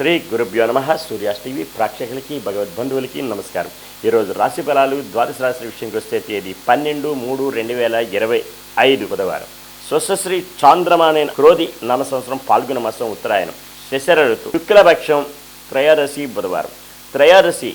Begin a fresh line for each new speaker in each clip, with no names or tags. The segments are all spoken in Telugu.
శ్రీ గురుభ్యో నమ. సూర్యాస్ టీవీ ప్రేక్షకులకి భగవద్బంధువులకి నమస్కారం. ఈరోజు రాశి ఫలాలు ద్వాదశ రాశి విషయంకి వస్తే తేదీ పన్నెండు మూడు రెండు వేల ఇరవై ఐదు బుధవారం. స్వశ్రీ చాంద్రమానే క్రోధి నామ సంవత్సరం పాల్గొన మాసం ఉత్తరాయణం. శశర ఋతు శుక్లపక్షం త్రయోదశి బుధవారం. త్రయోదశి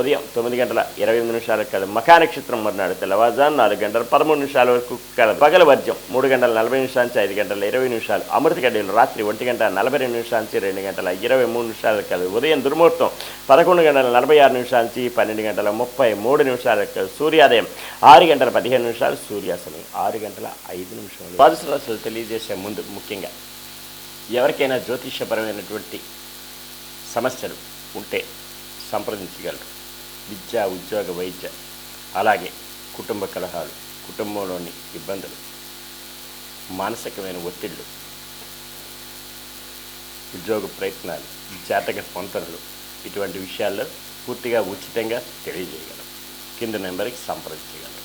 ఉదయం తొమ్మిది గంటల ఇరవై ఎనిమిది నిమిషాల కదా మఖానక్షత్రం మర్నాడు తెల్లవారుజాము నాలుగు గంటల పదమూడు నిమిషాల వరకు కల పగల వర్జం మూడు గంటల నలభై నిమిషాల నుంచి ఐదు గంటల ఇరవై నిమిషాలు అమృత గడియలు రాత్రి ఒంటి గంట నలభై రెండు నిమిషాల నుంచి రెండు గంటల ఇరవై మూడు నిమిషాల కదా ఉదయం దుర్ముహూర్తం పదకొండు గంటల నలభై ఆరు నిమిషాల నుంచి పన్నెండు గంటల ముప్పై మూడు నిమిషాల సూర్యోదయం ఆరు గంటల పదిహేను నిమిషాలు సూర్యాసనం ఆరు గంటల ఐదు నిమిషాలు. ద్వాదశ రాశులు తెలియజేసే ముందు ముఖ్యంగా ఎవరికైనా జ్యోతిష్యపరమైనటువంటి సమస్యలు ఉంటే సంప్రదించగలరు. విద్య ఉద్యోగ వైద్య అలాగే కుటుంబ కలహాలు కుటుంబంలోని ఇబ్బందులు మానసికమైన ఒత్తిళ్ళు ఉద్యోగ ప్రయత్నాలు జాతక పొంతనలు ఇటువంటి విషయాల్లో పూర్తిగా ఉచితంగా తెలియజేయగలరు కింద నెంబర్కి సంప్రదించగలరు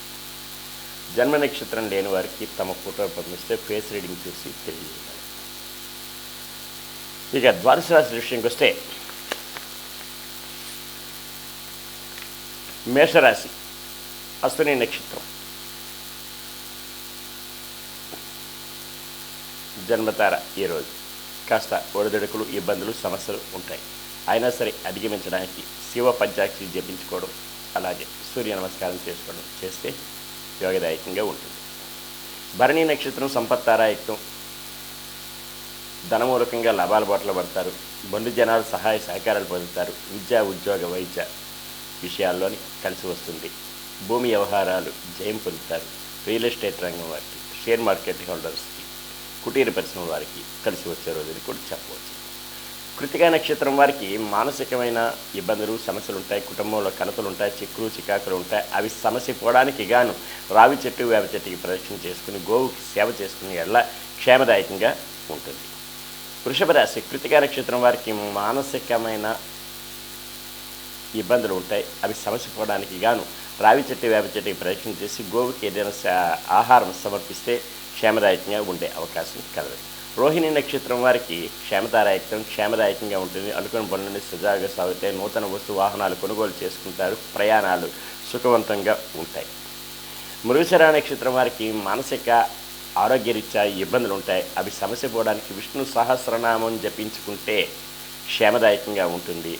జన్మ నక్షత్రం లేని వారికి తమ ఫోటో పంపిస్తే ఫేస్ రీడింగ్ చూసి తెలియజేయగలరు ఇక ద్వాదశ రాశి విషయంకి వస్తే మేషరాశి అశ్విని నక్షత్రం. జన్మతార ఈరోజు. కాస్త ఒడిదొడుకులు ఇబ్బందులు సమస్యలు ఉంటాయి. అయినా సరే అధిగమించడానికి శివ పంచాక్షి జపించుకోవడం అలాగే సూర్య నమస్కారం చేసుకోవడం చేస్తే యోగదాయకంగా ఉంటుంది. భరణి నక్షత్రం సంపత్తారాయత్వం. ధనమూలకంగా లాభాల బాటలు పడతారు. బంధు జనాలు సహాయ సహకారాలు పొందుతారు. విద్యా ఉద్యోగ వైద్య విషయాల్లోని కలిసి వస్తుంది. భూమి వ్యవహారాలు జయం పొందుతారు. రియల్ ఎస్టేట్ రంగం వారికి షేర్ మార్కెట్ హోల్డర్స్కి కుటీర పరిశ్రమ వారికి కలిసి వచ్చే రోజుని కూడా చెప్పవచ్చు. కృతికా నక్షత్రం వారికి మానసికమైన ఇబ్బందులు సమస్యలు ఉంటాయి. కుటుంబంలో కలతలు ఉంటాయి చిక్కులు చికాకులు ఉంటాయి. అవి సమస్య పోవడానికి గాను రావి చెట్టు వేప చెట్టుకి ప్రదక్షిణ చేసుకుని గోవుకి సేవ చేసుకుని ఎలా క్షేమదాయకంగా ఉంటుంది. వృషభ రాశి కృతికా నక్షత్రం వారికి మానసికమైన ఇబ్బందులు ఉంటాయి. అవి సమస్య పోవడానికి గాను రావి చెట్టు వేప చెట్టుకి ప్రయత్నం చేసి గోవుకి ఏదైనా ఆహారం సమర్పిస్తే క్షేమదాయకంగా ఉండే అవకాశం కలదు. రోహిణి నక్షత్రం వారికి క్షేమదాయకం క్షేమదాయకంగా ఉంటుంది. అనుకున్న పనులని సజావుగా సాగుతాయి. నూతన వస్తు వాహనాలు కొనుగోలు చేసుకుంటారు. ప్రయాణాలు సుఖవంతంగా ఉంటాయి. మృగశర నక్షత్రం వారికి మానసిక ఆరోగ్యరీత్యా ఇబ్బందులు ఉంటాయి. అవి సమస్య పోవడానికి విష్ణు సహస్రనామం జపించుకుంటే క్షేమదాయకంగా ఉంటుంది.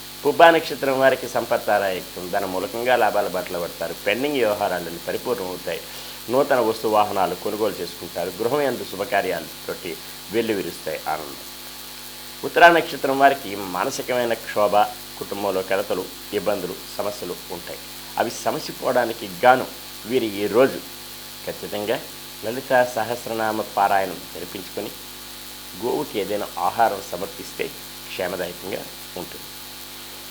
పుబ్బా నక్షత్రం వారికి సంపత్తారాయకం ధన మూలకంగా లాభాల బాటలో పడతారు. పెండింగ్ వ్యవహారాలన్నీ పరిపూర్ణమవుతాయి నూతన వస్తు వాహనాలు కొనుగోలు చేసుకుంటారు. గృహం ఎందు శుభకార్యాలతోటి వెళ్ళి విరుస్తాయి. ఆనందం. ఉత్తరా నక్షత్రం వారికి మానసికమైన క్షోభ కుటుంబంలో కలతలు ఇబ్బందులు సమస్యలు ఉంటాయి. అవి సమస్య పోవడానికి గాను వీరు ఈ రోజు ఖచ్చితంగా లలిత సహస్రనామ పారాయణం జరిపించుకొని గోవుకి ఏదైనా ఆహారం సమర్పిస్తే క్షేమదాయకంగా ఉంటుంది.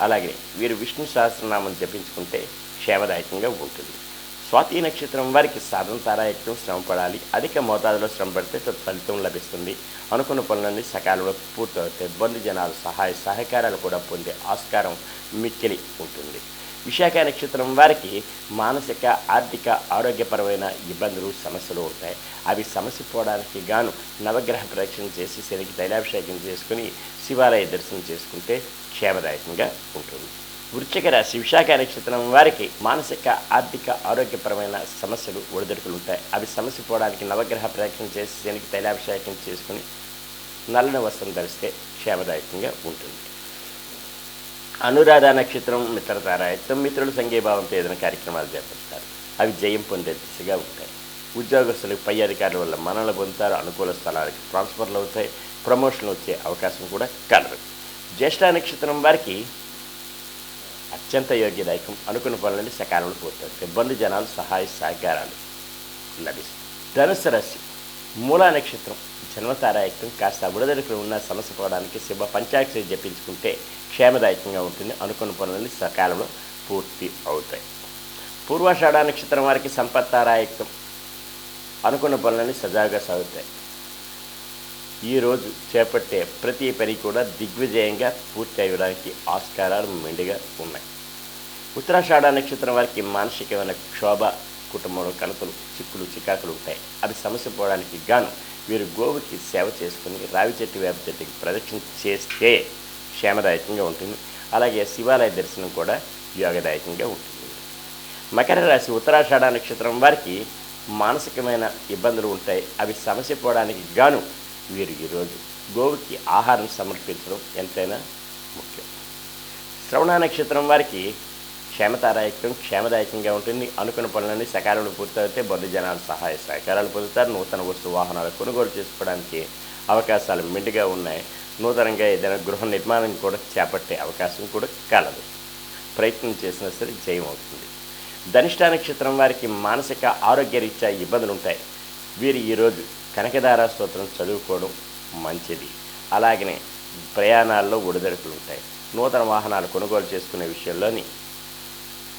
అలాగే వీరు విష్ణు సహస్రనామం జపించుకుంటే క్షేమదాయకంగా ఉంటుంది. స్వాతి నక్షత్రం వారికి సాధన తారాయత్నం శ్రమ పడాలి. అధిక మోతాదులో శ్రమ పడితే తత్ఫలితం లభిస్తుంది. అనుకున్న పనులన్నీ సకాలంలో పూర్తవుతాయి. బంధు జనాలు సహాయ సహకారాలు కూడా పొందే ఆస్కారం మిక్కిలి ఉంటుంది. విశాఖ నక్షత్రం వారికి మానసిక ఆర్థిక ఆరోగ్యపరమైన ఇబ్బందులు సమస్యలు ఉంటాయి. అవి సమస్య పోవడానికి గాను నవగ్రహ ప్రదక్షిణ చేసి శనికి తైలాభిషేకం చేసుకుని శివాలయ దర్శనం చేసుకుంటే క్షేమదాయకంగా ఉంటుంది. వృశ్చిక రాశి విశాఖ నక్షత్రం వారికి మానసిక ఆర్థిక ఆరోగ్యపరమైన సమస్యలు ఒడిదొడుకులు ఉంటాయి. అవి సమస్య పోవడానికి నవగ్రహ ప్రదక్షిణ చేసి శనికి తైలాభిషేకం చేసుకుని నల్లని వస్త్రం ధరిస్తే క్షేమదాయకంగా ఉంటుంది. అనురాధ నక్షత్రం మిత్రతారాయత్వం మిత్రులు సంఘీభావంతో ఏదైనా కార్యక్రమాలు చేపడతారు అవి జయం పొందే దిశగా ఉంటాయి. ఉద్యోగస్తులకు పై అధికారుల వల్ల మనలు పొందుతారు అనుకూల స్థలాలకు ట్రాన్స్ఫర్లు అవుతాయి. ప్రమోషన్లు వచ్చే అవకాశం కూడా కలదు. జ్యేష్ఠ నక్షత్రం వారికి అత్యంత యోగ్యదాయకం. అనుకున్న పనులని సకాలంలో పూర్తవుతాయి. ఇబ్బంది జనాలు సహాయ సహకారాలు లభిస్తాయి. ధనుసు రాశి. మూలా నక్షత్రం. జన్మతారాయకం కాస్త విడుదలకు ఉన్న సమస్య పోవడానికి శివ పంచాక్షరి జపించుకుంటే క్షేమదాయకంగా ఉంటుంది అనుకున్న పనులని సకాలంలో పూర్తి అవుతాయి. పూర్వాషాఢ నక్షత్రం వారికి సంపత్తారాయకం అనుకున్న పనులన్నీ సజావుగా సాగుతాయి. ఈరోజు చేపట్టే ప్రతి పని కూడా దిగ్విజయంగా పూర్తి అయ్యడానికి ఆస్కారాలు మెండుగా ఉన్నాయి. ఉత్తరాషాఢ నక్షత్రం వారికి మానసికమైన క్షోభ కుటుంబంలో కనుకలు చిక్కులు చికాకులు ఉంటాయి. అవి సమస్య పోవడానికి గాను వీరు గోవుకి సేవ చేసుకుని రావి చెట్టు వేప చెట్టుకి ప్రదక్షిణ చేస్తే క్షేమదాయకంగా ఉంటుంది. అలాగే శివాలయ దర్శనం కూడా యోగదాయకంగా ఉంటుంది. మకర రాశి ఉత్తరాషాఢ నక్షత్రం వారికి మానసికమైన ఇబ్బందులు ఉంటాయి. అవి సమస్య పోవడానికి గాను వీరు ఈరోజు గోవుకి ఆహారం సమర్పించడం ఎంతైనా ముఖ్యం. శ్రవణ నక్షత్రం వారికి క్షేమతారాయకం క్షేమదాయకంగా ఉంటుంది. అనుకున్న పనులన్నీ సకాలంలో పూర్తయితే బొద్దు జనాలు సహాయ సహకారాలు పొందుతారు. నూతన వస్తు వాహనాలు కొనుగోలు చేసుకోవడానికి అవకాశాలు మెండుగా ఉన్నాయి. నూతనంగా ఏదైనా గృహ నిర్మాణం కూడా చేపట్టే అవకాశం కూడా కలదు. ప్రయత్నం చేసినా సరే జయం అవుతుంది. ధనిష్ట నక్షత్రం వారికి మానసిక ఆరోగ్యరీత్యా ఇబ్బందులు ఉంటాయి వీరు ఈరోజు కనకదార స్తోత్రం చదువుకోవడం మంచిది. అలాగనే ప్రయాణాల్లో ఒడిదడుకులు ఉంటాయి నూతన వాహనాలు కొనుగోలు చేసుకునే విషయంలోని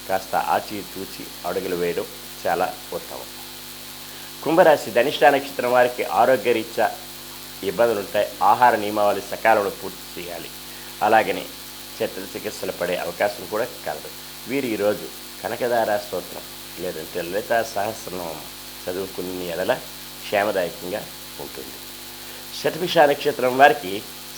కాస్త ఆచి తూచి అడుగులు వేయడం చాలా ఉత్తమం. కుంభరాశి ధనిష్ట నక్షత్రం వారికి ఆరోగ్యరీత్యా ఇబ్బందులు ఉంటాయి ఆహార నియమావళి సకాలంలో పూర్తి చేయాలి. అలాగనే చెట్ల చికిత్సలు పడే అవకాశం కూడా కలదు. వీరు ఈరోజు కనకదార స్తోత్రం లేదంటే లలిత సహస్రనామం చదువుకుని ఎడల క్షేమదాయకంగా ఉంటుంది. శతభిష నక్షత్రం వారికి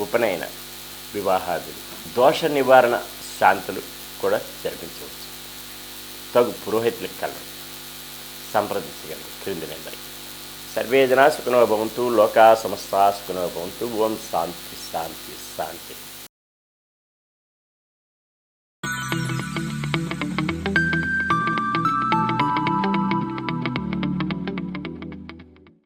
ఉపనయన వివాహాదులు. దోష నివారణ శాంతులు కూడా జరిపించవచ్చు. తగు పురోహితులకు కలరు సంప్రదించగలరు క్రింది నెంబర్కి సర్వే జనా సుఖనో భవంతు లోకా సమస్త సుఖనో భవంతు ఓం శాంతి శాంతి శాంతి.